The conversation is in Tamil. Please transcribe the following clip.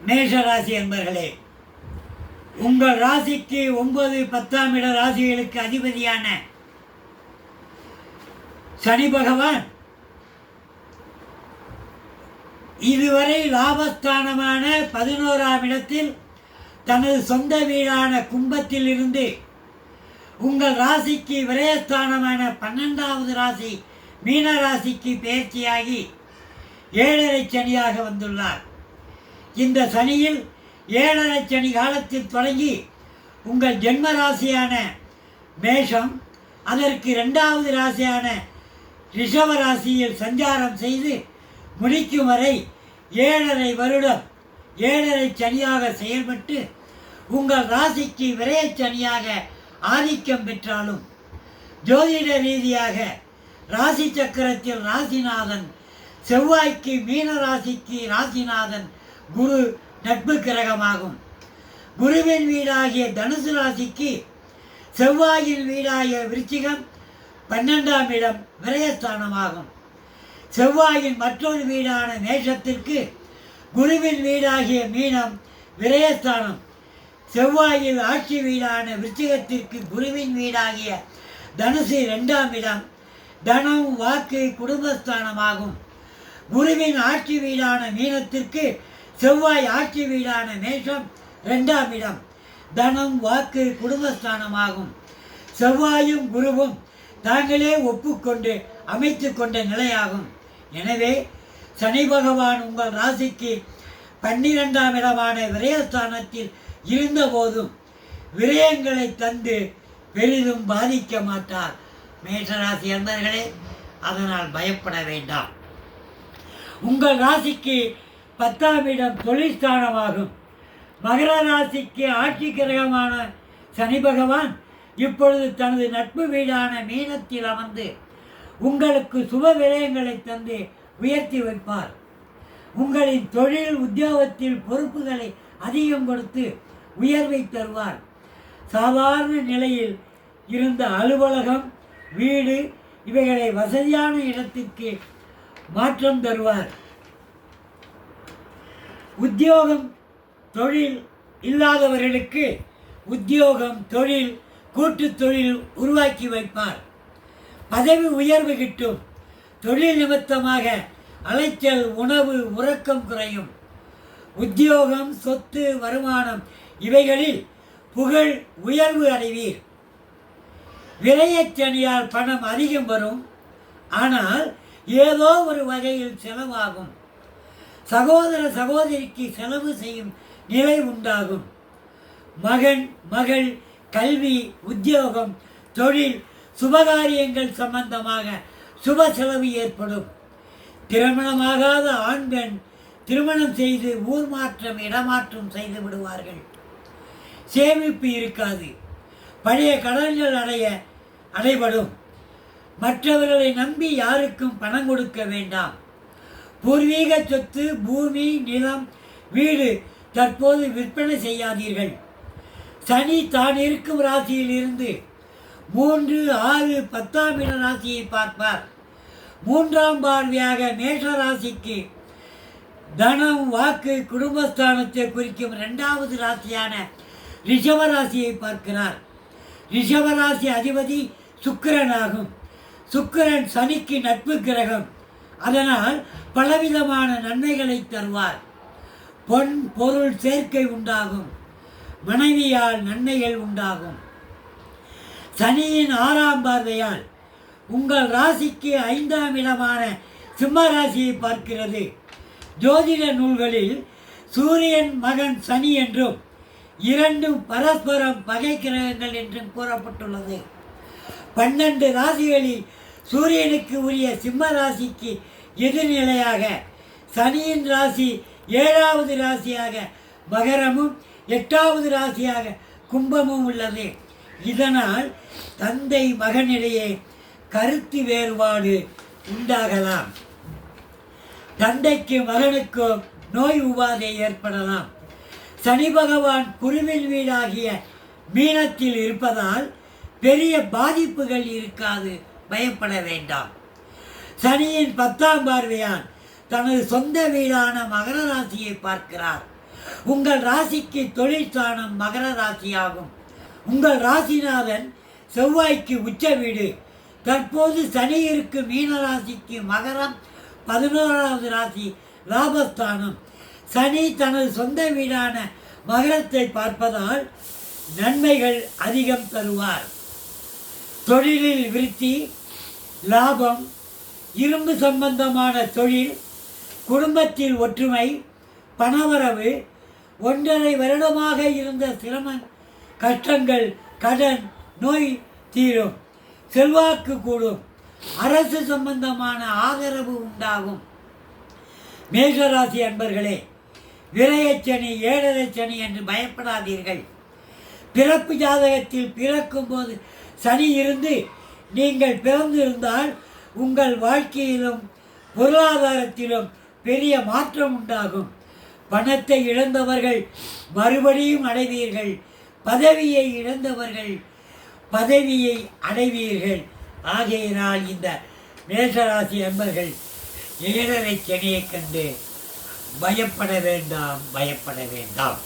மேஷ ராசி என்பர்களே உங்கள் ராசிக்கு ஒன்பது பத்தாம் இட ராசிகளுக்கு அதிபதியான சனி பகவான் இதுவரை லாபஸ்தானமான பதினோராம் இடத்தில் தனது சொந்த வீடான கும்பத்தில் இருந்து உங்கள் ராசிக்கு விரயஸ்தானமான பன்னெண்டாவது ராசி மீன ராசிக்கு பயிற்சியாகி ஏழரை சனியாக வந்துள்ளார். இந்த சனியில் ஏழரை சனி காலத்தில் தொடங்கி உங்கள் ஜென்ம ராசியான மேஷம் அதற்கு இரண்டாவது ராசியான ரிஷப ராசியில் சஞ்சாரம் செய்து முடிக்கும் வரை ஏழரை வருடம் ஏழரை சனியாக செயல்பட்டு உங்கள் ராசிக்கு விரயச் சனியாக ஆதிக்கம் பெற்றாலும் ஜோதிட ரீதியாக ராசி சக்கரத்தில் ராசிநாதன் செவ்வாய்க்கு மீன ராசிக்கு ராசிநாதன் குரு நட்பு கிரகமாகும் குருவின் வீடாகிய தனுசு ராசிக்கு செவ்வாயின் வீடாகிய விருச்சிகம் பன்னெண்டாம் இடம் விரயஸ்தானமாகும். செவ்வாயின் மற்றொரு வீடான மேஷத்திற்கு குருவின் வீடாகிய மீனம் விரயஸ்தானம். செவ்வாயில் ஆட்சி வீடான விருச்சிகத்திற்கு குருவின் வீடாகிய தனுசு இரண்டாம் இடம் தனம் வாக்கு குடும்பஸ்தானமாகும். குருவின் ஆட்சி வீடான மீனத்திற்கு செவ்வாய் ஆட்சி வீடான மேஷம் இரண்டாம் இடம். தனம் வாக்கு குடும்பஸ்தானமாகும். செவ்வாயும் குருவும் தாங்களே ஒப்புக்கொண்டு அமைத்து கொண்ட நிலையாகும். எனவே சனி பகவான் உங்கள் ராசிக்கு பன்னிரெண்டாம் இடமான விரயஸ்தானத்தில் இருந்தபோதும் விரயங்களை தந்து பெரிதும் பாதிக்க மாட்டார். மேஷராசி என்பர்களே அதனால் பயப்பட வேண்டாம். உங்கள் ராசிக்கு பத்தாம் இடம் தொழில் மகர ராசிக்கு ஆட்சி கிரகமான சனி பகவான் இப்பொழுது தனது நட்பு வீடான மீனத்தில் அமர்ந்து உங்களுக்கு சுப விரயங்களை தந்து உயர்த்தி வைப்பார். உங்களின் தொழில் உத்தியோகத்தில் பொறுப்புகளை அதிகம் கொடுத்து உயர்வை தருவார். சாதாரண நிலையில் இருந்த அலுவலகம் வீடு இவைகளை வசதியான இடத்திற்கு மாற்றம் தருவார். உத்தியோகம் தொழில் இல்லாதவர்களுக்கு உத்தியோகம் தொழில் கூட்டு தொழில் உருவாக்கி வைப்பார். பதவி உயர்வு கிட்டும். தொழில் நிமித்தமாக அலைச்சல் உணவு உறக்கம் குறையும். உத்தியோகம் சொத்து வருமானம் இவைகளில் புகழ் உயர்வு அடைவீர். விரையச்சனியால் பணம் அதிகம் வரும். ஆனால் ஏதோ ஒரு வகையில் செலவாகும். சகோதர சகோதரிக்கு செலவு செய்யும் நிலை உண்டாகும். மகன் மகள் கல்வி உத்தியோகம் தொழில் சுபகாரியங்கள் சம்பந்தமாக சுப செலவு ஏற்படும். திருமணமாகாத ஆண் பெண் திருமணம் செய்து ஊர் மாற்றம் இடமாற்றம் செய்து விடுவார்கள். சேமிப்பு இருக்காது. பழைய கடன்கள் அடைய அடைபடும். மற்றவர்களை நம்பி யாருக்கும் பணம் கொடுக்க வேண்டாம். பூர்வீக சொத்து பூமி நிலம் வீடு தற்போது விற்பனை செய்யாதீர்கள். சனி தான் இருக்கும் ராசியிலிருந்து மூன்று ஆறு பத்தாம் இட ராசியை பார்ப்பார். மூன்றாம் பார்வையாக மேஷ ராசிக்கு தனம் வாக்கு குடும்பஸ்தானத்தை குறிக்கும் இரண்டாவது ராசியான ரிஷப ராசியை பார்க்கிறார். ரிஷபராசி அதிபதி சுக்கிரன் ஆகும் சுக்கிரன் சனிக்கு நட்பு கிரகம். அதனால் பலவிதமான நன்மைகளை தருவார். பொன் பொருள் சேர்க்கை உண்டாகும். மனைவியால் நன்மைகள் உண்டாகும். சனியின் ஆறாம் பார்வையால் உங்கள் ராசிக்கு ஐந்தாம் இடமான சிம்ம ராசியை பார்க்கிறது. ஜோதிட நூல்களில் சூரியன் மகன் சனி என்றும் இரண்டும் பரஸ்பரம் பகை கிரகங்கள் என்றும் கூறப்பட்டுள்ளது. பன்னெண்டு ராசிகளில் சூரியனுக்கு உரிய சிம்ம ராசிக்கு எதிர்நிலையாக சனியின் ராசி ஏழாவது ராசியாக மகரமும் எட்டாவது ராசியாக கும்பமும் உள்ளது. இதனால் தந்தை மகனிடையே கருத்து வேறுபாடு உண்டாகலாம். தந்தைக்கு மகனுக்கும் நோய் உபாதை ஏற்படலாம். சனி பகவான் குருவின் வீடாகிய மீனத்தில் இருப்பதால் பெரிய பாதிப்புகள் இருக்காது. பயப்பட வேண்டாம். சனியின் பத்தாம் பார்வையான் தனது சொந்த வீடான மகர ராசியை பார்க்கிறார். உங்கள் ராசிக்கு தொழில் ஸ்தானம் மகர ராசியாகும். உங்கள் ராசிநாதன் செவ்வாய்க்கு உச்ச வீடு. தற்போது சனி இருக்கு மீன ராசிக்கு மகரம். பதினோராவது ராசி லாபஸ்தானம். சனி தனது சொந்த வீடான மகரத்தை பார்ப்பதால் நன்மைகள் அதிகம் தருவார். தொழிலில் விருத்தி லாபம் இரும்பு சம்பந்தமான தொழில் குடும்பத்தில் ஒற்றுமை பணவரவு ஒன்றரை வருடமாக இருந்த சிரம கஷ்டங்கள் கடன் நோய் தீரும் செல்வாக்கு கூடும் அரசு சம்பந்தமான ஆதரவு உண்டாகும். மேஷராசி அன்பர்களே விரையச்சனி ஏழரை சனி என்று பயப்படாதீர்கள். பிறப்பு ஜாதகத்தில் பிறக்கும் போது சனி இருந்து நீங்கள் பிறந்திருந்தால் உங்கள் வாழ்க்கையிலும் பொருளாதாரத்திலும் பெரிய மாற்றம் உண்டாகும். பணத்தை இழந்தவர்கள் மறுபடியும் அடைவீர்கள். பதவியை இழந்தவர்கள் பதவியை அடைவீர்கள். ஆகையினால் இந்த மேஷராசி அன்பர்கள் ஏழரை செடியை கண்டு பயப்பட வேண்டாம் பயப்பட வேண்டாம்.